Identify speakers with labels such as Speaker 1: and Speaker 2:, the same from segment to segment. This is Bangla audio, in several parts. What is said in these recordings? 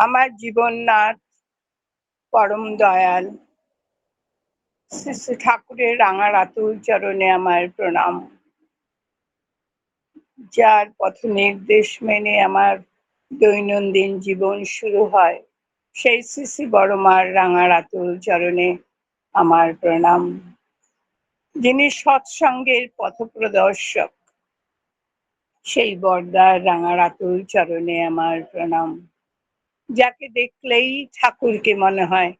Speaker 1: আমার জীবননাথ পরম দয়াল। শ্রী শ্রী ঠাকুরের রাঙা রাতুল চরণে আমার প্রণাম। যার পথ নির্দেশ মেনে আমার দৈনন্দিন জীবন শুরু হয়, সেই শ্রী শ্রী বড়মার রাঙা রাতুল চরণে আমার প্রণাম। যিনি সৎসঙ্গের পথপ্রদর্শক সেই বর্দার রাঙা রাতুল চরণে আমার প্রণাম। যাকে দেখলেই ঠাকুরকে মনে হয়।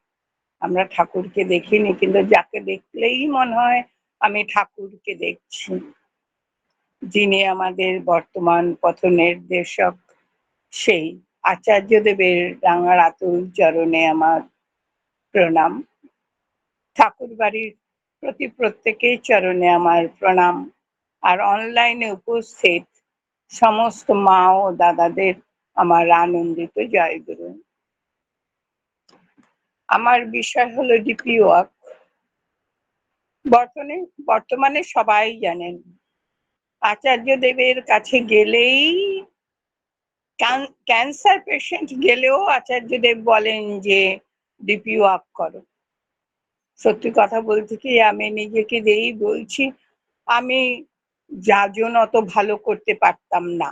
Speaker 1: আমরা ঠাকুরকে দেখিনি, কিন্তু যাকে দেখলেই মনে হয় আমি ঠাকুরকে দেখছি। যিনি আমাদের বর্তমান পথ নির্দেশক, সেই আচার্য দেবের রাঙা রাতুল চরণে আমার প্রণাম। ঠাকুর বাড়ির প্রতি প্রত্যেকের চরণে আমার প্রণাম। আর অনলাইনে উপস্থিত সমস্ত মা ও দাদাদের আমার আনন্দিত জয়গুরু আমার বিষয় হলো ডিপি ওয়াক। বর্তমানে বর্তমানে সবাই জানেন, আচার্য দেবের কাছে গেলেই ক্যান্সার পেশেন্ট গেলেও আচার্য দেব বলেন যে, ডিপি ওয়াক করো। সত্যি কথা বলতে কি, আমি নিজেকে দিয়েই বলছি, আমি যাজন অত ভালো করতে পারতাম না।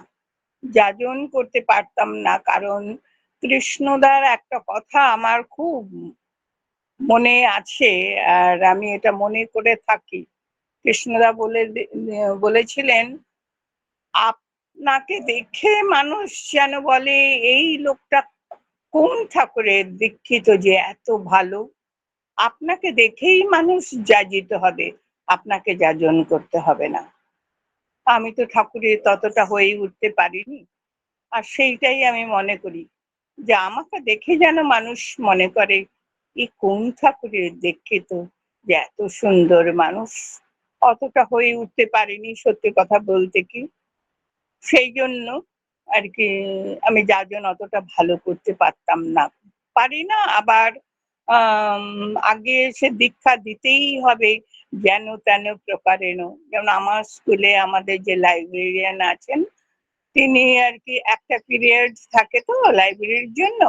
Speaker 1: যাজন করতে পারতাম না। কারণ কৃষ্ণদার একটা কথা আমার খুব মনে আছে আর আমি এটা মনে করে থাকি। কৃষ্ণদা বলে বলেছিলেন, আপনাকে দেখে মানুষ যেন বলে, এই লোকটা কোন ঠাকুরের দীক্ষিত যে এত ভালো? আপনাকে দেখেই মানুষ যাজিত হবে। আপনাকে যাজন করতে হবে না। আমি তো ঠাকুরের ততটা হয়ে উঠতে পারিনি। আর সেইটাই আমি মনে করি যে আমাকে দেখে যেন মানুষ মনে করে এই কোন ঠাকুরের দেখে তো যে এত সুন্দর মানুষ? অতটা হয়ে উঠতে পারিনি সত্যি কথা বলতে কি? সেই জন্য আর কি আমি যাজন অতটা ভালো করতে পারতাম না। পারি না আবার আগে সে দীক্ষা দিতেই হবে। যেন তেন প্রকারেণ। যেমন আমার স্কুলে আমাদের যে লাইব্রেরিয়ান আছেন, তিনি আর কি একটা পিরিয়ড থাকে তো লাইব্রেরির জন্য,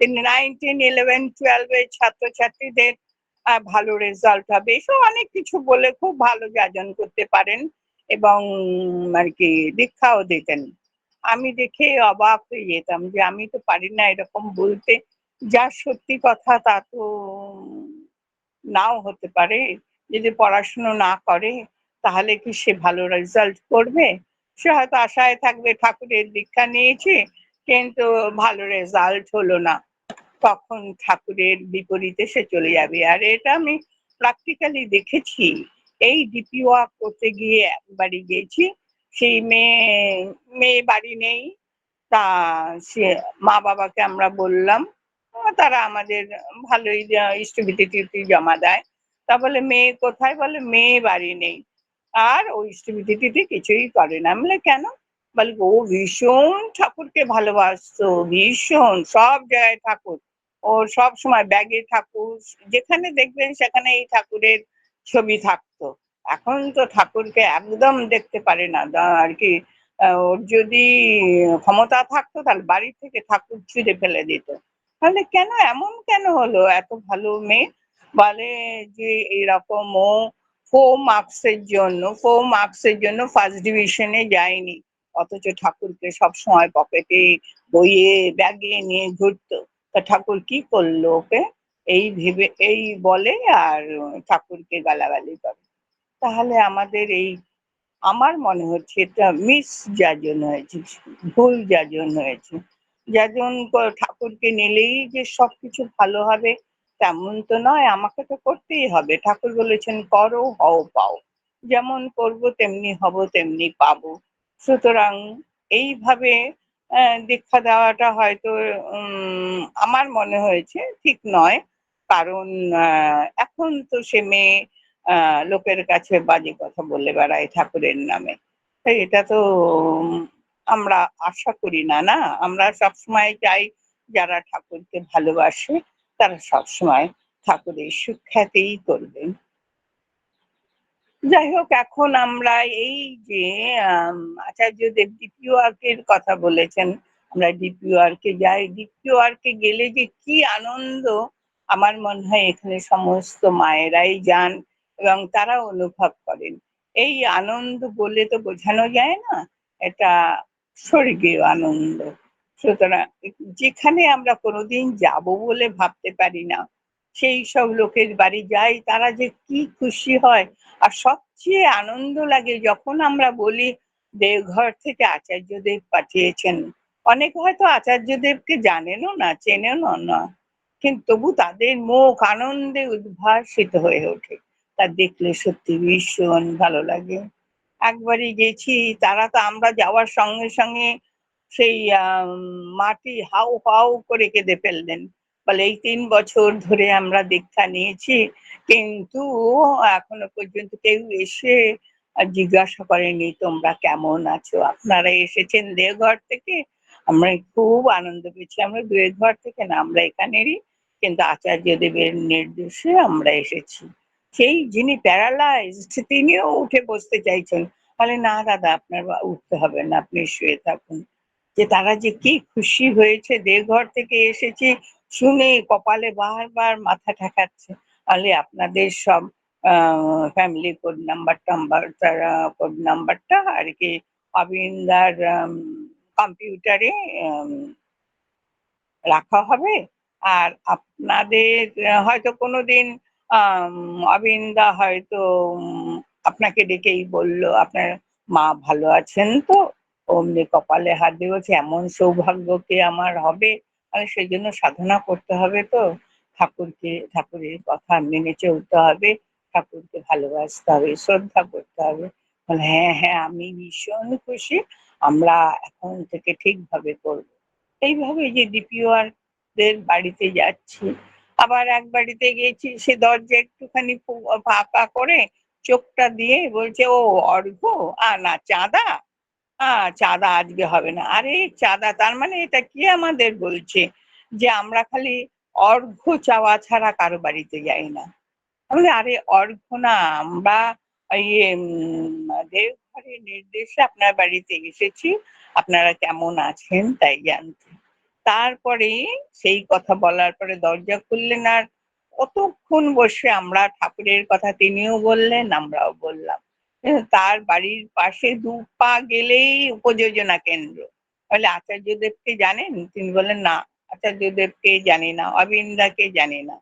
Speaker 1: তিনি নাইন টেন ইলেভেন টুয়েলভের ছাত্রছাত্রীদের ভালো রেজাল্ট হবে। এসব অনেক কিছু বলে খুব ভালো যাজন করতে পারেন এবং আর কি দীক্ষাও দিতেন। আমি দেখে অবাক হয়ে যেতাম যে আমি তো পারি না এরকম বলতে। যা সত্যি কথা তা তো নাও হতে পারে। যদি পড়াশুনো না করে, তাহলে কি সে ভালো রেজাল্ট করবে? সে হয়তো আশায় থাকবে, ঠাকুরের দীক্ষা নিয়েছে, কিন্তু ভালো রেজাল্ট হলো না। তখন ঠাকুরের বিপরীতে সে চলে যাবে। আর এটা আমি প্র্যাকটিক্যালি দেখেছি। এই ডিপি ওয়াক করতে গিয়ে একবারই গিয়েছি সেই মেয়ে মেয়ে বাড়ি নেই। তা সে মা বাবাকে আমরা বললাম, তারা আমাদের ভালোই ইষ্টবিতি টিটি জমা দেয়। তা বলে মেয়ে, কোথায় বলে মেয়ে বাড়ি নেই। আর ওই ইষ্টবিতি কিছুই করে না। বলে, কেন? বলে, ও ভীষণ ঠাকুরকে ভালোবাসতো, ভীষণ, সব জায়গায় ঠাকুর। ও সব সময় ব্যাগে ঠাকুর, যেখানে দেখবেন সেখানে এই ঠাকুরের ছবি থাকতো। এখন তো ঠাকুরকে একদম দেখতে পারে না। আর কি ওর যদি ক্ষমতা থাকতো, তাহলে বাড়ি থেকে ঠাকুর ছুঁড়ে ফেলে দিত। তাহলে কেন, এমন কেন হলো? এত ভালো মেয়ে। বলে যে এরকম ও ফো মার্কসের জন্য ফো মার্কসের জন্য ফার্স্ট ডিভিশনে যায়নি। অথচ ঠাকুরকে সব সময় পকেটে বইয়ে ব্যাগে নিয়ে ঘুরতো। তা ঠাকুর কি করল ওকে? এই ভেবে, এই বলে আর ঠাকুরকে গালাগালি করে। তাহলে আমাদের এই, আমার মনে হচ্ছে এটা মিস যাজন হয়েছে, ভুল যাজন হয়েছে। যাজন ঠাকুরকে নিলেই যে সবকিছু ভালো হবে তেমন তো নয়, আমাকে তো করতেই হবে। ঠাকুর বলেছেন, করো, হও, পাও। যেমন করব, তেমনি হব, তেমনি পাবো। সুতরাং এইভাবে দীক্ষা দেওয়াটা হয়তো আমার মনে হয়েছে ঠিক নয়। কারণ এখন তো সে মেয়ে লোকের কাছে বাজে কথা বলে বেড়ায় ঠাকুরের নামে। এটা তো আমরা আশা করি না না? আমরা সবসময় চাই যারা ঠাকুরকে ভালোবাসে তারা সবসময় ঠাকুরের সুখ্যাতেই করবেন যাই হোক, এখন আমরা এই যে আচার্য দেব দ্বিতীয় আকের কথা বলেছেন, আমরা ডিপিওয়ার্কে যাই। ডিপিওয়ার্কে গেলে যে কি আনন্দ, আমার মনে হয় এখানে সমস্ত মায়েরাই যান এবং তারা অনুভব করেন। এই আনন্দ বলে তো বোঝানো যায় না, এটা স্বর্গীয় আনন্দ। সুতরাং যেখানে আমরা কোনোদিন যাব বলে ভাবতে পারি না, সেই সব লোকের বাড়ি যাই, তারা যে কি খুশি হয়। আর সবচেয়ে আনন্দ লাগে যখন আমরা বলি দেওঘর থেকে আচার্যদেব পাঠিয়েছেন। অনেক হয়তো আচার্যদেবকে জানেনও না, চেনেনও না, কিন্তু তবু তাদের মুখ আনন্দে উদ্ভাসিত হয়ে ওঠে। তা দেখলে সত্যি ভীষণ ভালো লাগে। একবারই গেছি, তারা তো আমরা যাওয়ার সঙ্গে সঙ্গে সেই মাটি হাউ হাউ করে কেঁদে ফেললেন। বলে, এই তিন বছর ধরে আমরা দীক্ষা নিয়েছি, কিন্তু এখনও পর্যন্ত কেউ এসে জিজ্ঞাসা করেনি তোমরা কেমন আছো? আপনারা এসেছেন দেওঘর থেকে, আমরা খুব আনন্দ পেয়েছি। আমরা দেওঘর থেকে না, আমরা এখানেরই, কিন্তু আচার্য দেবের নির্দেশে আমরা এসেছি। সেই যিনি প্যারালাইজড, তিনিও উঠে বসতে চাইছেন। বলে, না দাদা, আপনার উঠতে হবে না, আপনি শুয়ে থাকুন। যে তারা যে কি খুশি হয়েছে দেওঘর থেকে এসেছি, শুনে কপালে বারবার মাথা ঠেকাচ্ছে। তাহলে আপনাদের সব ফ্যামিলি কোড নাম্বার টাম্বার কোড নাম্বারটা আর কি অবিন্দার কম্পিউটারে রাখা হবে। আর আপনাদের, হয়তো কোনোদিন অবিন্দা হয়তো আপনাকে ডেকেই বলল, আপনার মা ভালো আছেন তো? অমনি কপালে হাত দিয়ে এমন সৌভাগ্য কে আমার হবে? মানে সেই জন্য সাধনা করতে হবে তো। ঠাকুরকে, ঠাকুরের কথা মেনে চলতে হবে। ঠাকুরকে ভালোবাসতে হবে, শ্রদ্ধা করতে হবে। বলে হ্যাঁ হ্যাঁ আমি ভীষণ খুশি। আমরা এখন থেকে ঠিকভাবে করব। এইভাবে যে ডিপিওয়ার দের বাড়িতে যাচ্ছি। আবার এক বাড়িতে গেছি সে দরজা একটুখানি ফাঁকা করে চোখটা দিয়ে বলছে, ও অর্ঘ আ, না, চাঁদা? চাঁদা আজকে হবে না। আরে, চাঁদা, তার মানে এটা কি আমাদের বলছে যে আমরা খালি অর্ঘ চাওয়া ছাড়া কারও বাড়িতে যাই না? তাহলে আরে অর্ঘ না, আমরা ইয়ে দেবঘরের নির্দেশে আপনার বাড়িতে এসেছি, আপনারা কেমন আছেন তাই জানতে। তারপরে সেই কথা বলার পরে দরজা খুললেন আর কতক্ষণ বসে আমরা ঠাকুরের কথা তিনিও বললেন, আমরাও বললাম। তার বাড়ির পাশে দু পা গেলেই উপযোজনা কেন্দ্র। বলে আচার্যদেবকে জানেন? তিনি বলেন, না, আচার্যদেবকে জানি না, অবিন্দাকে জানি না।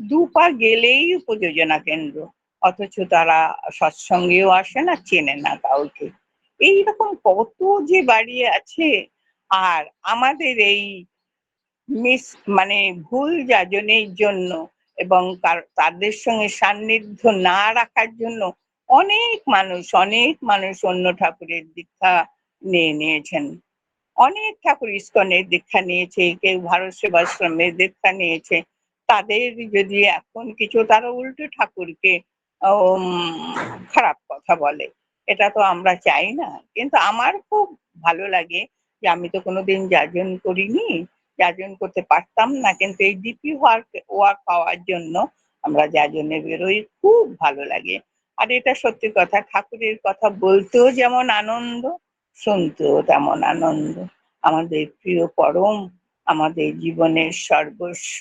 Speaker 1: দু পা গেলেই উপযোজনা কেন্দ্র। অথচ তারা সৎসঙ্গেও আসে না, চেনে না কাউকে। এইরকম কত যে বাড়ি আছে, আর আমাদের এই মিস মানে ভুল যাজনের জন্য এবং তাদের সঙ্গে সান্নিধ্য না রাখার জন্য অনেক মানুষ অনেক মানুষ অন্য ঠাকুরের দীক্ষা নিয়ে নিয়েছেন। অনেক ঠাকুর ইস্কনের দীক্ষা নিয়েছে, কেউ ভারত সেবাশ্রমের দীক্ষা নিয়েছে। তাদের যদি এখন কিছু, তারা উল্টো ঠাকুরকে খারাপ কথা বলে। এটা তো আমরা চাই না। কিন্তু আমার খুব ভালো লাগে যে আমি তো কোনোদিন যাজন করিনি, যাজন করতে পারতাম না। কিন্তু এই ডিপি ওয়ার্ক ওয়ার্ক পাওয়ার জন্য আমরা যাজনে বেরোই। খুব ভালো লাগে। আর এটা সত্যি কথা, ঠাকুরের কথা বলতেও যেমন আনন্দ, শুনতেও তেমন আনন্দ। আমাদের প্রিয় পরম, আমাদের জীবনের সর্বস্ব,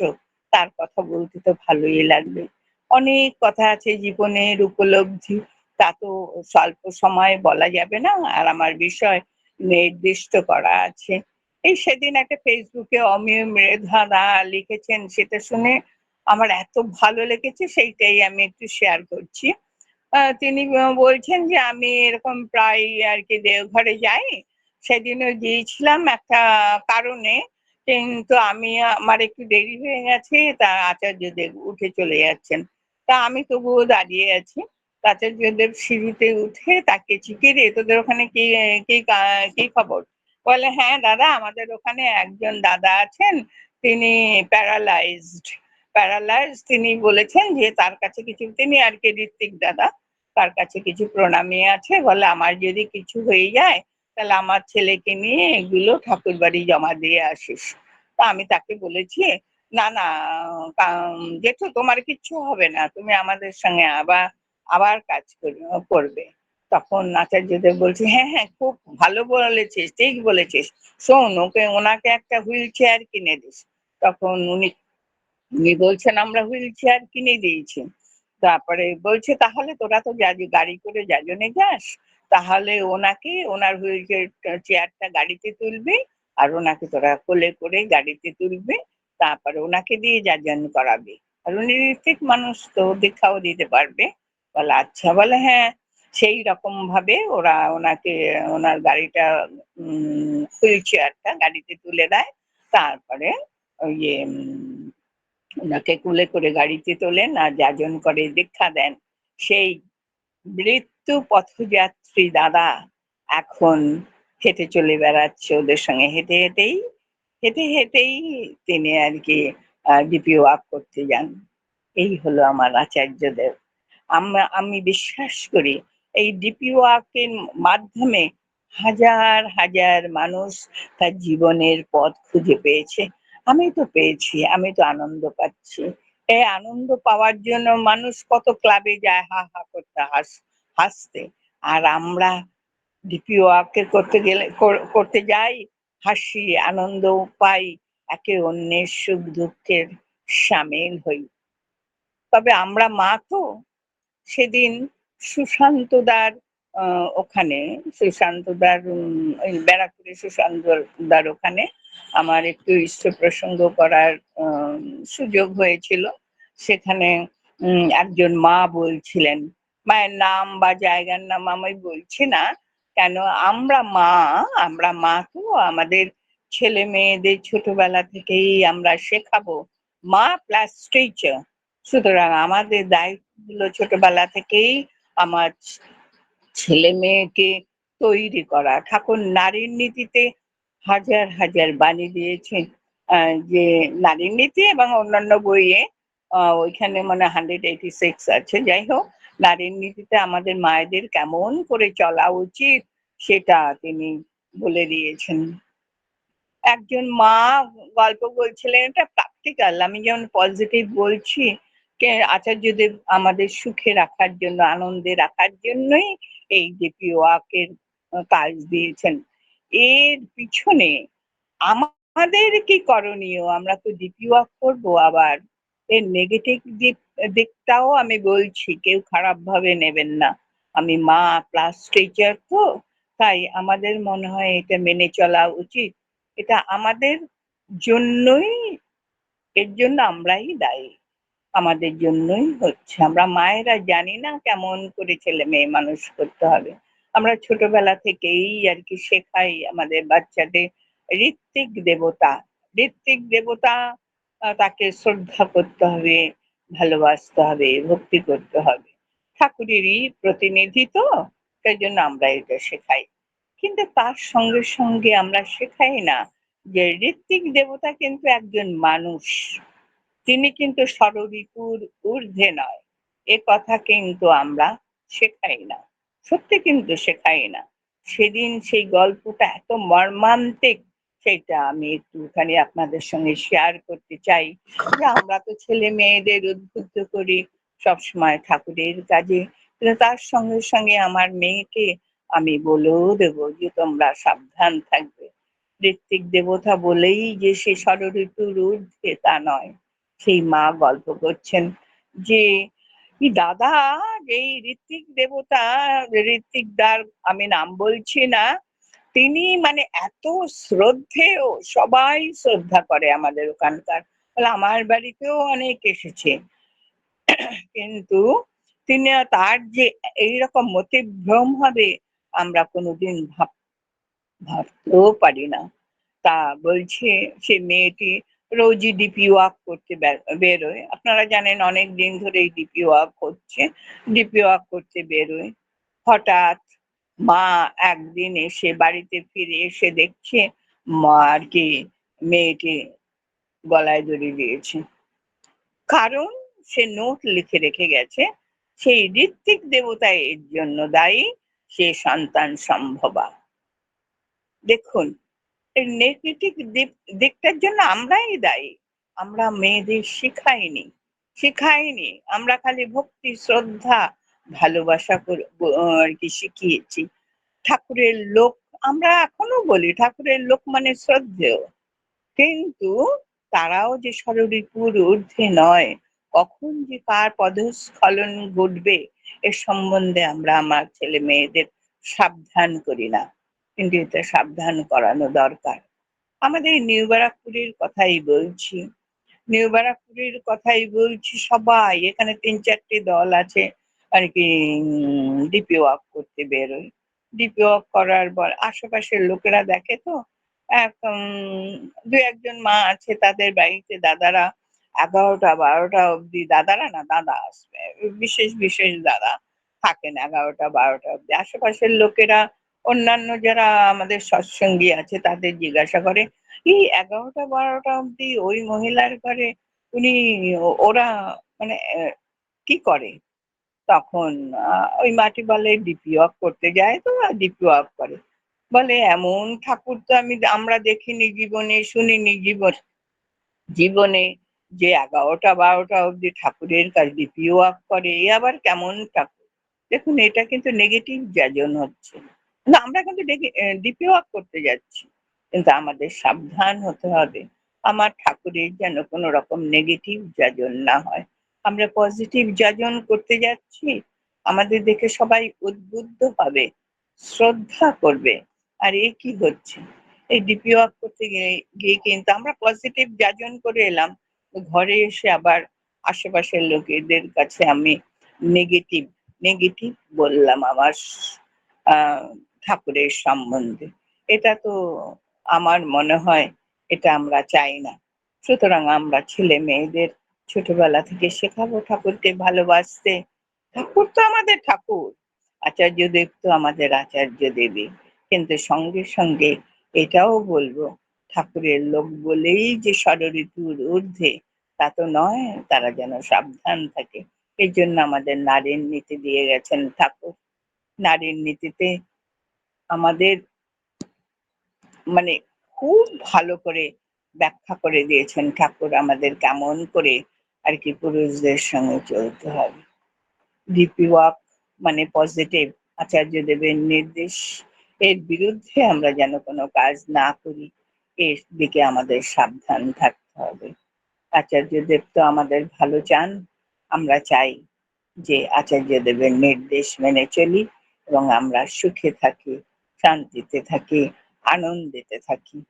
Speaker 1: তার কথা বলতে তো ভালোই লাগবে। অনেক কথা আছে জীবনের উপলব্ধি, তা তো স্বল্প সময়ে বলা যাবে না। আর আমার বিষয় নির্দিষ্ট করা আছে। এই সেদিন একটা ফেসবুকে অমিয় মেধা দা লিখেছেন, সেটা শুনে আমার এত ভালো লেগেছে, সেইটাই আমি একটু শেয়ার করছি। তিনি বলছেন যে আমি এরকম প্রায় আর কি দেওঘরে যাই। সেদিনও গিয়েছিলাম একটা কারণে, কিন্তু আমি, আমার একটু দেরি হয়ে গেছে, তা আচার্যদেব উঠে চলে যাচ্ছেন। তা আমি তবুও দাঁড়িয়ে আছি। আচার্যদেব সিঁড়িতে উঠে তাকে চিকে রে তোদের ওখানে কি কি খবর? বলে হ্যাঁ দাদা, আমাদের ওখানে একজন দাদা আছেন, তিনি প্যারালাইজড প্যারালাইজ তিনি বলেছেন যে, তার কাছে কিছু তিনি আর কি ঋত্বিক দাদা, তার কাছে কিছু প্রণামী আছে, বলে আমার যদি কিছু হয়ে যায়, তাহলে আমার ছেলেকে নিয়ে এগুলো ঠাকুর বাড়ি জমা দিয়ে আসিস। তা আমি তাকে বলেছি, না না জেঠু, তোমার কিচ্ছু হবে না, তুমি আমাদের সঙ্গে আবার আবার কাজ করবে। তখন আচার্যদেব বলছে হ্যাঁ হ্যাঁ খুব ভালো বলেছিস, ঠিক বলেছিস। শোন, ওকে, ওনাকে একটা হুইল চেয়ার কিনে দিস। তখন উনি উনি বলছেন, আমরা হুইল চেয়ার কিনে দিয়েছি। তারপরে বলছে, তাহলে তোরা তো যা- গাড়ি করে যাজনে যাস। তাহলে ওনাকে, ওনার হুইল চেয়ারটা গাড়িতে তুলবে আর ওনাকে তোরা কোলে করে গাড়িতে তুলবে। তারপরে ওনাকে দিয়ে যা যাজন করাবে। আর উনি ঠিক মানুষ তো দেখাও দিতে পারবে। বলে আচ্ছা। বলে হ্যাঁ। সেই রকম ভাবে ওরা ওনাকে, ওনার গাড়িটা হুইল চেয়ারটা গাড়িতে তুলে দেয়। তারপরে ওই ওনাকে কুলে করে গাড়িতে তোলেন আর যাজন করে দীক্ষা দেন। সেই মৃত্যু পথযাত্রী দাদা এখন হেঁটে চলে বেড়াচ্ছে ওদের সঙ্গে। হেঁটে হেঁটেই হেঁটে হেঁটেই তিনি আর কি ডিপি ওয়াক করতে যান। এই হলো আমার আচার্যদেব। আমরা আমি বিশ্বাস করি এই ডিপি ওয়াকের মাধ্যমে হাজার হাজার মানুষ তার জীবনের পথ খুঁজে পেয়েছে। আমি তো পেয়েছি আমি তো আনন্দ পাচ্ছি। এই আনন্দ পাওয়ার জন্য মানুষ কত ক্লাবে যায়, হা হা করতে, হাস, হাসতে। আর আমরা ডিপি ওয়াকে করতে গেলে করতে যাই, হাসি, আনন্দ পাই, একে অন্যের সুখ দুঃখের সামিল হই। তবে আমরা মা তো, সেদিন সুশান্তদার ওখানে, সুশান্তদার ব্যারাকপুরে সুশান্তদার ওখানে আমার একটু ইষ্ট প্রসঙ্গ করার সুযোগ হয়েছিল। সেখানে একজন মা বলছিলেন, মায়ের নাম বা জায়গার নাম আমি বলছি না, কেন আমরা মা আমরা মা তো আমাদের ছেলে মেয়েদের ছোটবেলা থেকেই আমরা শেখাবো। মা প্লাস টিচার। সুতরাং আমাদের দায়িত্বগুলো ছোটবেলা থেকেই আমার ছেলে মেয়েকে তৈরি করা। ঠাকুর নারীর নীতিতে হাজার হাজার বাণী দিয়েছেন যে নারীর নীতি এবং অন্যান্য বইয়ে ওইখানে মানে হান্ড্রেড এইটি সিক্স আছে। যাই হোক, নারীর নীতিতে আমাদের মায়েদের কেমন করে চলা উচিত সেটা তিনি বলে দিয়েছেন। একজন মা গল্প বলছিলেন, এটা প্র্যাকটিক্যাল আমি যেমন পজিটিভ বলছি, কে আচার্যদেব আমাদের সুখে রাখার জন্য, আনন্দে রাখার জন্যই এই ডিপি ওয়াকের কাজ দিয়েছেন। এর পিছনে আমাদের কি করণীয়? আমরা তো ডিপি ওয়াক করব আবার। এর নেগেটিভ দিক, দিকটাও আমি বলছি, কেউ খারাপ ভাবে নেবেন না। আমি মা প্লাস টিচার তো, তাই আমাদের মনে হয় এটা মেনে চলা উচিত। এটা আমাদের জন্যই, এর জন্য আমরাই দায়ী। আমাদের জন্যই হচ্ছে। আমরা মায়েরা জানি না কেমন করে ছেলে মেয়ে মানুষ করতে হবে। আমরা ছোটবেলা থেকেই আর কি শেখাই আমাদের বাচ্চাদের ঋত্বিক দেবতা। ঋত্বিক দেবতা তাকে শ্রদ্ধা করতে হবে, ভালোবাসতে হবে, ভক্তি করতে হবে। ঠাকুরেরই প্রতিনিধি তো, তাই জন্য আমরা এটা শেখাই। কিন্তু তার সঙ্গে সঙ্গে আমরা শেখাই না যে ঋত্বিক দেবতা কিন্তু একজন মানুষ। তিনি কিন্তু ষড়ঋতুর ঊর্ধ্বে নয়। এ কথা কিন্তু আমরা শেখাই না। সত্যি কিন্তু শেখাই না। সেদিন সেই গল্পটা এত মর্মান্তিক, সেটা আমি একটুখানি আপনাদের সঙ্গে শেয়ার করতে চাই। যে আমরা তো ছেলে মেয়েদের উদ্বুদ্ধ করি, সবসময় ঠাকুরের কাজে। কিন্তু তার সঙ্গে সঙ্গে আমার মেয়েকে আমি বলেও দেবো যে তোমরা সাবধান থাকবে। ঋত্বিক দেবতা বলেই যে সে ষড়ঋতুর ঊর্ধ্বে তা নয়। সেই মা গল্প করছেন যে কি দাদা? এই ঋত্বিক দেবতা ঋত্বিক দার আমি নাম বলছি না। তিনি মানে এত শ্রদ্ধেয়, সবাই শ্রদ্ধা করে আমাদের ওখানকার। আমার বাড়িতেও অনেক এসেছে। কিন্তু তিনি তার যে এইরকম মতিভ্রম হবে, আমরা কোনোদিন ভাব, ভাবতেও পারি না। তা বলছে সে মেয়েটি রোজই ডিপি ওয়াক করতে বেরোয়। আপনারা জানেন অনেক দিন ধরে ডিপি ওয়াক করছে ডিপি ওয়াক করতে বেরোয়। হঠাৎ মা একদিন এসে বাড়িতে ফিরে এসে দেখছে মা আর কি মেয়েটি গলায় দড়ি দিয়েছে। কারণ সে নোট লিখে রেখে গেছে, সেই ঋত্বিক দেবতা এর জন্য দায়ী, সে সন্তান সম্ভবা। দেখুন নেগেটিভ দিকটার জন্য আমরাই দায়ী। আমরা মেয়েদের শিখাইনি শিখাইনি। আমরা খালি ভক্তি, শ্রদ্ধা, ভালোবাসা আর কি শিখিয়েছি। ঠাকুরের লোক আমরা এখনও বলি, ঠাকুরের লোক মানে শ্রদ্ধেয়। কিন্তু তারাও যে সররিপুর ঊর্ধ্বে নয়, কখন যে কার পদস্খলন ঘটবে, এ সম্বন্ধে আমরা আমার ছেলে মেয়েদের সাবধান করি না। কিন্তু এটা সাবধান করানো দরকার। আমাদের নিউ ব্যারাকপুরের কথাই বলছি। নিউ ব্যারাকপুরের কথাই বলছি, সবাই এখানে তিন চারটে দল আছে, আর কি ডিপি ওয়াক করতে বেরোয়। ডিপি ওয়াক করার পর আশেপাশের লোকেরা দেখে তো, এক দু একজন মা আছে, তাদের বাড়িতে দাদারা এগারোটা, বারোটা অবধি, দাদারা না, দাদা আসবে, বিশেষ বিশেষ দাদা থাকেন এগারোটা, বারোটা অবধি। আশেপাশের লোকেরা অন্যান্য যারা আমাদের সৎসঙ্গী আছে, তাদের জিজ্ঞাসা করে, এই এগারোটা, বারোটা অব্দি ওই মহিলার ঘরে উনি, ওরা মানে কি করে? তখন ওই মাটি বলে ডিপি ওয়াক করতে যায় তো ডিপি ওয়াক করে। বলে, এমন ঠাকুর তো আমি, আমরা দেখিনি জীবনে, শুনিনি জীবন জীবনে যে এগারোটা, বারোটা অব্দি ঠাকুরের কাজ ডিপি ওয়াক করে, এ আবার কেমন ঠাকুর? দেখুন, এটা কিন্তু নেগেটিভ যাজন হচ্ছে। না, আমরা কিন্তু ডিপি ওয়াক করতে যাচ্ছি। কিন্তু আমাদের সাবধান হতে হবে। আমার ঠাকুরের যেন কোনো রকম নেগেটিভ যাজন না হয়। আমরা পজিটিভ যাজন করতে যাচ্ছি। আমাদের দেখে সবাই উদ্বুদ্ধ হবে, শ্রদ্ধা করবে। আর এ কি হচ্ছে? এই ডিপি ওয়াক করতে গিয়ে কিন্তু আমরা পজিটিভ যাজন করে এলাম। ঘরে এসে আবার আশেপাশের লোকেদের কাছে আমি নেগেটিভ নেগেটিভ বললাম আমার ঠাকুরের সম্বন্ধে। এটা তো আমার মনে হয় এটা আমরা চাই না। সুতরাং আমরা ছেলে মেয়েদের ছোটবেলা থেকে শেখাবো ঠাকুরকে ভালোবাসতে। ঠাকুর তো আমাদের ঠাকুর, আচার্য দেব তো আমাদের আচার্য দেবী। কিন্তু সঙ্গে সঙ্গে এটাও বলব, ঠাকুরের লোক বলেই যে ষড়ঋতুর ঊর্ধ্বে, তা তো নয়, তারা যেন সাবধান থাকে। এই জন্য আমাদের নারীর নীতি দিয়ে গেছেন ঠাকুর। নারীর নীতিতে আমাদের মানে খুব ভালো করে ব্যাখ্যা করে দিয়েছেন ঠাকুর আমাদের কেমন করে আর কি পুরুষদের সঙ্গে চলতে হবে। ডিপি ওয়াক মানে পজিটিভ আচার্য দেবের নির্দেশ, এর বিরুদ্ধে আমরা যেন কোনো কাজ না করি, এর দিকে আমাদের সাবধান থাকতে হবে। আচার্য দেব তো আমাদের ভালো চান, আমরা চাই যে আচার্য দেবের নির্দেশ মেনে চলি এবং আমরা সুখে থাকি। শান্তিতে থাকি, আনন্দিতে থাকি।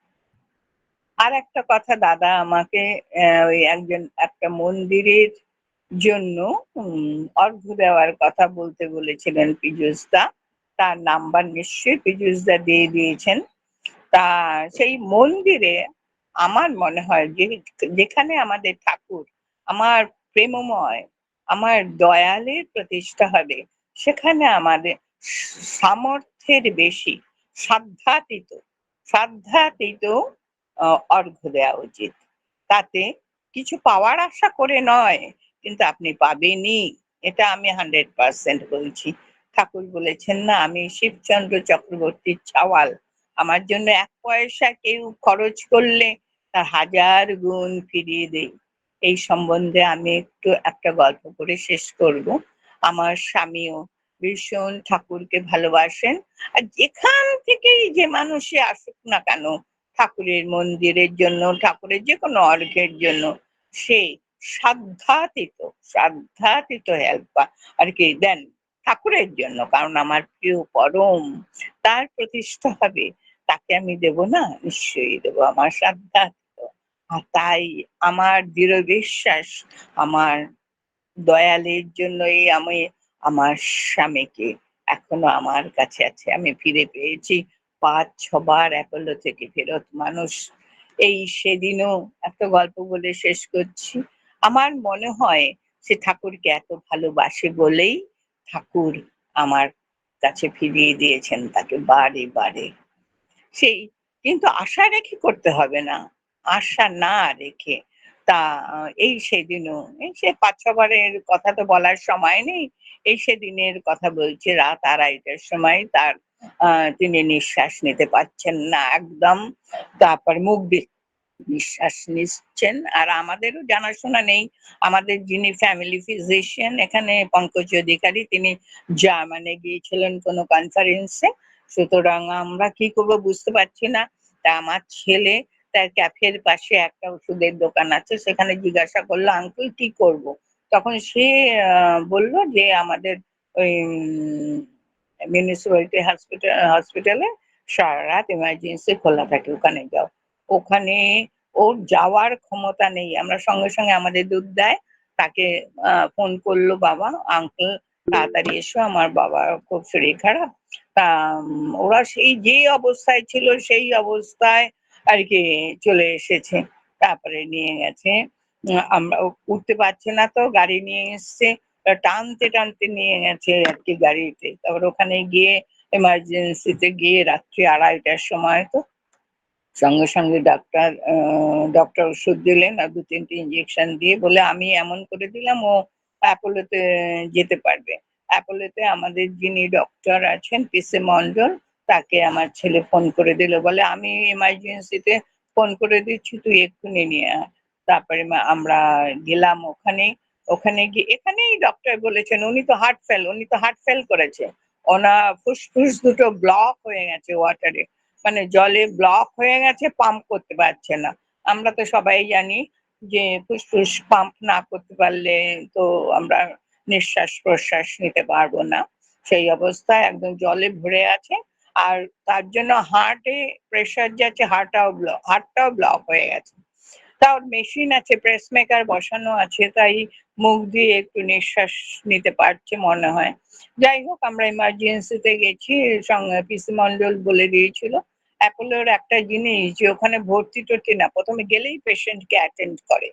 Speaker 1: আর একটা কথা, দাদা আমাকে ওই একজন, একটা মন্দিরের জন্য অর্ঘ দেওয়ার কথা বলতে বলেছিলেন পীযুষদা। তার নাম্বার নিশ্চয়ই পীযুষদা দিয়ে দিয়েছেন। তা, সেই মন্দিরে আমার মনে হয় যে, যেখানে আমাদের ঠাকুর, আমার প্রেমময়, আমার দয়ালের প্রতিষ্ঠা হবে, সেখানে আমাদের সামর্থ্যের বেশি। সাধ্যাতীত সাধ্যাতীত অর্ঘ্য দেওয়া উচিত। তাতে কিছু পাওয়ার আশা করে নয়, কিন্তু আপনি পাবেনই। এটা আমি হান্ড্রেড পার্সেন্ট বলছি। ঠাকুর বলেছেন না, আমি শিবচন্দ্র চক্রবর্তীর ছাওয়াল। আমার জন্য এক পয়সা কেউ খরচ করলে তার হাজার গুণ ফিরিয়ে দেই। এই সম্বন্ধে আমি একটু একটা গল্প করে শেষ করব। আমার স্বামীও ভীষণ ঠাকুরকে ভালোবাসেন। আর যেখান থেকেই যে মানুষে আসুক না কেন, ঠাকুরের মন্দিরের জন্য, ঠাকুরের যে কোনো অর্ঘের জন্য, সে সাধ্যাতীত সাধ্যাতীত হেল্প আর কি, দেন ঠাকুরের জন্য, কারণ আমার প্রিয় পরম, তার প্রতিষ্ঠা হবে, তাকে আমি দেব না? নিশ্চয়ই দেব, আমার সাধ্যাতীত। আর তাই আমার দৃঢ় বিশ্বাস, আমার দয়ালের জন্যই আমি আমার স্বামীকে এখনও আমার কাছে আছে। আমি ফিরে পেয়েছি পাঁচ ছবার অ্যাপোলো থেকে ফেরত। মানুষ, এই সেদিনও একটা গল্প বলে শেষ করছি। আমার মনে হয় সে ঠাকুরকে এত ভালোবাসে বলেই ঠাকুর আমার কাছে ফিরিয়ে দিয়েছেন তাকে বারে বারে। সেই, কিন্তু আশা রেখে করতে হবে না। আশা না রেখে তা, এই সেদিনও সে পাঁচ ছবারের কথা তো বলার সময় নেই। এই সেদিনের কথা বলছে, রাত আড়াইটার সময় তার তিনি নিঃশ্বাস নিতে পারছেন না একদম। তারপর মুখ নিঃশ্বাস নিচ্ছেন। আর আমাদেরও জানাশোনা নেই। আমাদের যিনি ফ্যামিলি ফিজিশিয়ান এখানে পঙ্কজ অধিকারী, তিনি জার্মানে গিয়েছিলেন কোনো কনফারেন্সে সুতরাং আমরা কি করব বুঝতে পারছি না। তা আমার ছেলে তার ক্যাফের পাশে একটা ওষুধের দোকান আছে, সেখানে জিজ্ঞাসা করল আঙ্কেল কি করব? তখন সে বলল যে, আমাদের ওই মিউনিসিপ্যালিটি হসপিটাল হসপিটালে সারা রাত এমার্জেন্সি খোলা থাকে, ওখানে যাও। ওখানে ওর যাওয়ার ক্ষমতা নেই। আমরা সঙ্গে সঙ্গে আমাদের দুধ দেয়, তাকে ফোন করল, বাবা আঙ্কেল তাড়াতাড়ি এসো, আমার বাবা খুব শরীর খারাপ। তা ওরা সেই যে অবস্থায় ছিল, সেই অবস্থায় আর কি চলে এসেছে। তারপরে নিয়ে গেছে। আমরা উঠতে পারছে না তো, গাড়ি নিয়ে এসছে। টানতে টানতে নিয়ে গেছে আর কি গাড়িতে। তারপর ওখানে গিয়ে এমার্জেন্সিতে গিয়ে রাত্রি আড়াইটার সময় তো সঙ্গে সঙ্গে ডাক্তার ডক্টর ওষুধ দিলেন আর দু তিনটে ইঞ্জেকশন দিয়ে বলে, আমি এমন করে দিলাম, ও অ্যাপোলোতে যেতে পারবে। অ্যাপোলোতে আমাদের যিনি ডক্টর আছেন, পিসে মন্ডল তাকে আমার ছেলে ফোন করে দিল। বলে, আমি এমার্জেন্সিতে ফোন করে দিচ্ছি, তুই এক্ষুনি নিয়ে তারপরে আমরা গেলাম ওখানে। ওখানে গিয়ে, এখানেই ডক্টর বলেছেন, উনি তো হার্ট ফেল উনি তো হার্ট ফেল করেছে। ওনা ফুসফুস দুটো ব্লক হয়ে গেছে ওয়াটারে মানে জলে ব্লক হয়ে গেছে পাম্প করতে পারছে না। আমরা তো সবাই জানি যে ফুসফুস পাম্প না করতে পারলে তো আমরা নিঃশ্বাস প্রশ্বাস নিতে পারব না। সেই অবস্থায় একদম জলে ভরে আছে। আর তার জন্য হার্টে প্রেশার যাচ্ছে হার্টটাও ব্লক হার্টটাও ব্লক হয়ে গেছে। তাও মেশিন আছে প্রেস মেকার বসানো আছে, তাই মুখ দিয়ে একটু নিঃশ্বাস নিতে পারছে মনে হয়। যাই হোক, আমরা ইমার্জেন্সিতে গেছি, সঙ্গে পিসি মন্ডল বলে দিয়েছিল, অ্যাপোলোর একটা জিনিস যে ওখানে ভর্তি টর্তি না প্রথমে গেলেই পেশেন্টকে অ্যাটেন্ড করে।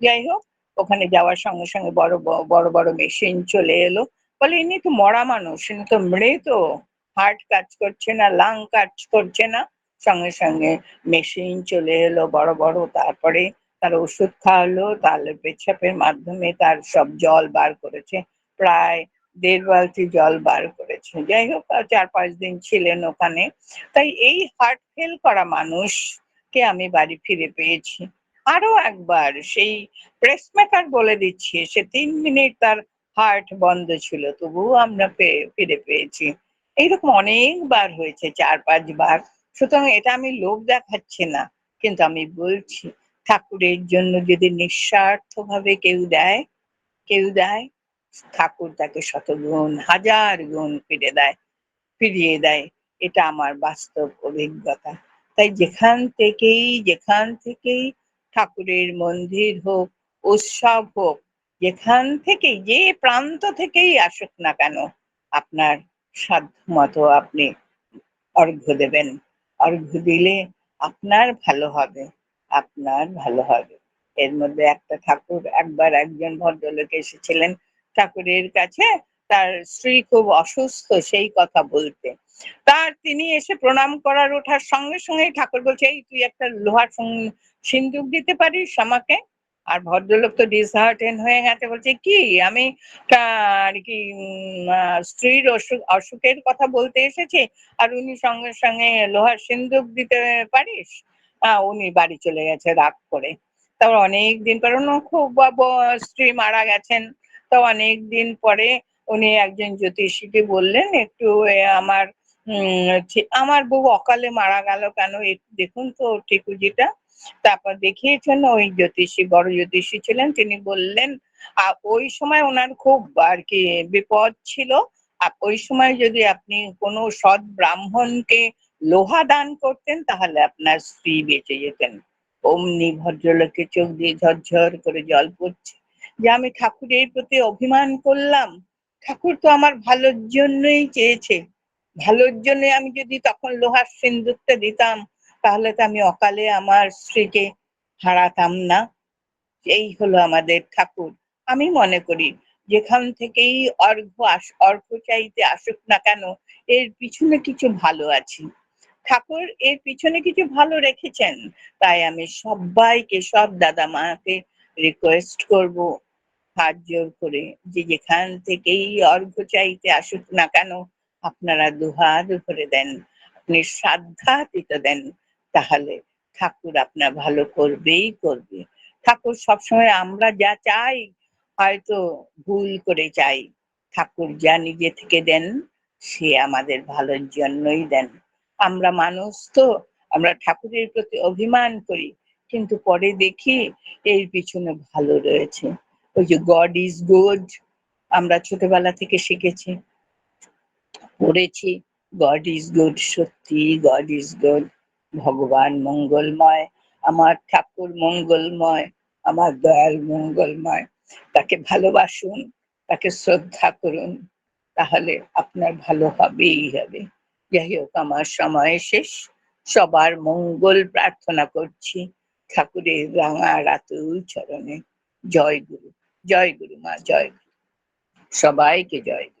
Speaker 1: যাই হোক, ওখানে যাওয়ার সঙ্গে সঙ্গে বড় বড় বড় মেশিন চলে এলো। বলে, ইনি তো মরা মানুষ, ইনি তো মৃত। হার্ট কাজ করছে না, লাং কাজ করছে না। সঙ্গে সঙ্গে মেশিন চলে এলো বড় বড়, তারপরে তার ওষুধ খাওয়ালো তাহলে পেছাপের মাধ্যমে তার সব জল বার করেছে। প্রায় দেড় বালতি জল বার করেছে। যাই হোক চার পাঁচ দিন ছিলেন ওখানে। তাই এই হার্ট ফেল করা মানুষকে আমি বাড়ি ফিরে পেয়েছি। আরও একবার সেই প্রেসমেকার বলে দিচ্ছি, সে তিন মিনিট তার হার্ট বন্ধ ছিল, তবুও আমরা ফিরে পেয়েছি। এইরকম অনেকবার হয়েছে, চার, পাঁচবার। সুতরাং এটা আমি লোভ দেখাচ্ছি না, কিন্তু আমি বলছি, ঠাকুরের জন্য যদি নিঃস্বার্থ ভাবে কেউ দেয় কেউ দেয়, ঠাকুর তাকে শত গুণ হাজার গুণ ফিরে দেয়, ফিরিয়ে দেয়। এটা আমার বাস্তব অভিজ্ঞতা। তাই যেখান থেকেই যেখান থেকেই ঠাকুরের মন্দির হোক, উৎসব হোক, যেখান থেকেই, যে প্রান্ত থেকেই আসুক না কেন, আপনার সাধ্য মতো আপনি অর্ঘ্য দেবেন। অর্ঘ্য দিলে আপনার ভালো হবে, আপনার ভালো হবে। এর মধ্যে একটা ঠাকুর, একবার একজন ভদ্রলোক এসেছিলেন ঠাকুরের কাছে, তার স্ত্রী খুব অসুস্থ সেই কথা বলতে। তার তিনি এসে প্রণাম করার ওঠার সঙ্গে সঙ্গে ঠাকুর বলছে, এই তুই একটা লোহার সিন্দুক দিতে পারিস আমাকে? আর ভদ্রলোক তো ডিসহার্টেন হয়ে গেছে, বলছে, কি? আমি আর কি স্ত্রীর অসুখ অসুখের কথা বলতে এসেছি? আর উনি সঙ্গে সঙ্গে লোহার সিন্দুক দিতে পারিস? উনি বাড়ি চলে গেছে রাগ করে। তারপর অনেক দিন পর উনি খুব স্ত্রী মারা গেছেন। তো অনেক দিন পরে উনি একজন জ্যোতিষীকে বললেন, একটু আমার আমার বউ অকালে মারা গেল কেন? দেখুন তো টিকুজিটা তারপর দেখিয়েছেন ওই জ্যোতিষী, বড় জ্যোতিষী ছিলেন। তিনি বললেন ওই সময় ওনার খুব আর কি বিপদ ছিল। ওই সময় যদি আপনি কোনো সৎ ব্রাহ্মণকে লোহা দান করতেন, তাহলে আপনার স্ত্রী বেঁচে যেতেন। অমনি ভদ্রলোকের চোখ দিয়ে ঝরঝর করে জল পড়ছে। যে আমি ঠাকুরের প্রতি অভিমান করলাম। ঠাকুর তো আমার ভালোর জন্যই চেয়েছে। ভালোর জন্য আমি যদি তখন লোহার সিন্দুকটা দিতাম তাহলে তো আমি অকালে আমার স্ত্রীকে হারাতাম না। এই হলো আমাদের ঠাকুর। আমি মনে করি, যেখান থেকেই অর্ঘ অর্ঘ চাইতে আসুক না কেন, এর পিছনে কিছু ভালো আছে। ঠাকুর এর পিছনে কিছু ভালো রেখেছেন। তাই আমি সবাইকে, সব দাদা মাকে রিকোয়েস্ট করব, হাত জোর করে, যে যেখান থেকেই অর্ঘ চাইতে আসুক না কেন, আপনারা দুহাত ভরে দেন। আপনি শ্রাদ্ধাতীত দেন। তাহলে ঠাকুর আপনার ভালো করবেই করবে। ঠাকুর সবসময় আমরা যা চাই, হয়তো ভুল করে চাই। ঠাকুর যা নিজে থেকে দেন, সে আমাদের ভালোর জন্যই দেন। আমরা মানুষ তো, আমরা ঠাকুরের প্রতি অভিমান করি, কিন্তু পরে দেখি এর পিছনে ভালো রয়েছে। ওই যে গড ইজ গুড আমরা ছোটবেলা থেকে শিখেছি। পড়েছি গড ইজ গুড সত্যি গড ইজ গুড ভগবান মঙ্গলময়, আমার ঠাকুর মঙ্গলময়, আমার দয়াল মঙ্গলময়। তাকে ভালোবাসুন, তাকে শ্রদ্ধা করুন, তাহলে আপনার ভালো হবেই হবে। যাই হোক, আমার সময় শেষ। সবার মঙ্গল প্রার্থনা করছি ঠাকুরের রাঙা রাতুল চরণে। জয় গুরু জয় গুরু মা, জয় গুরু। সবাইকে জয় গুরু।